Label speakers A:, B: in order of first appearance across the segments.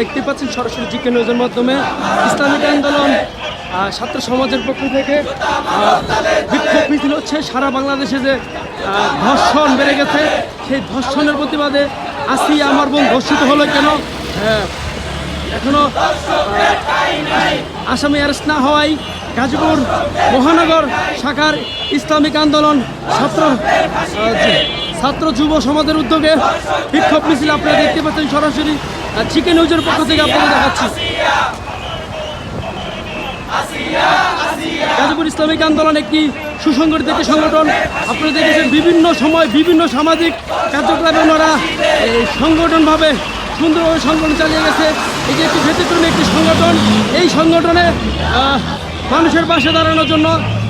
A: দেখতে পাচ্ছেন সরাসরি জিকে নিউজের মাধ্যমে ইসলামিক আন্দোলন ছাত্র সমাজের পক্ষ থেকে বিক্ষোভ মিছিল হচ্ছে। সারা বাংলাদেশে যে ধর্ষণ বেড়ে গেছে সেই ধর্ষণের প্রতিবাদে আসি আমার বোন ধর্ষিত হলো কেন? হ্যাঁ, এখনও আসামি অ্যারেস্ট না হওয়ায় গাজীপুর মহানগর শাখার ইসলামিক আন্দোলন ছাত্র ছাত্র যুব সমাজের উদ্যোগে বিক্ষোভ মিছিল আপনারা দেখতে পাচ্ছেন সরাসরি চিকেন নিউজের পক্ষ থেকে আপনাদের দেখাচ্ছি। গাজীপুর ইসলামিক আন্দোলন একটি সুসংগঠিত একটি সংগঠন। আপনারা দেখেছেন বিভিন্ন সময় বিভিন্ন সামাজিক কার্যকলাপে ওনারা সংগঠনভাবে সুন্দরভাবে সংগঠন চালিয়ে গেছে। এটি একটি ব্যতিক্রমী একটি সংগঠন, এই সংগঠনে মানুষের পাশে দাঁড়ানোর জন্য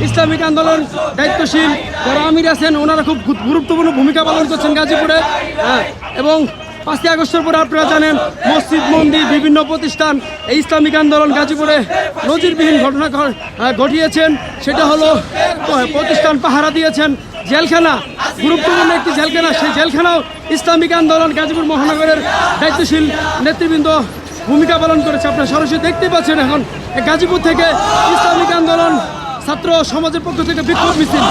A: ইসলামিক আন্দোলন দায়িত্বশীল যারা আমির আছেন ওনারা খুব গুরুত্বপূর্ণ ভূমিকা পালন করছেন গাজীপুরে। হ্যাঁ, এবং পাঁচই আগস্টের পরে আপনারা জানেন মসজিদ মন্দির বিভিন্ন প্রতিষ্ঠান এই ইসলামিক আন্দোলন গাজীপুরে নজিরবিহীন ঘটনা ঘটিয়েছেন। সেটা হলো প্রতিষ্ঠান পাহারা দিয়েছেন। জেলখানা গুরুত্বপূর্ণ একটি জেলখানা। সেই জেলখানাও ইসলামিক আন্দোলন গাজীপুর মহানগরের দায়িত্বশীল নেতৃবৃন্দ ভূমিকা পালন করেছে। আপনারা সরাসরি দেখতে পাচ্ছেন এখন গাজীপুর থেকে ইসলামিক আন্দোলন ছাত্র সমাজের পক্ষ থেকে বিক্ষোভ মিছিল।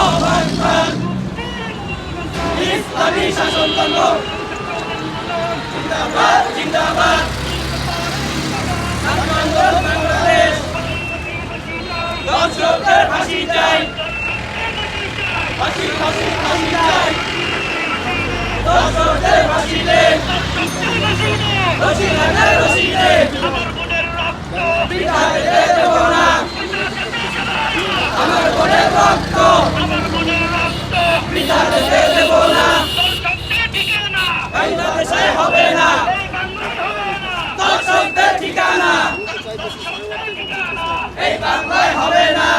B: ঠিকানা এই বাংলায় হবে না।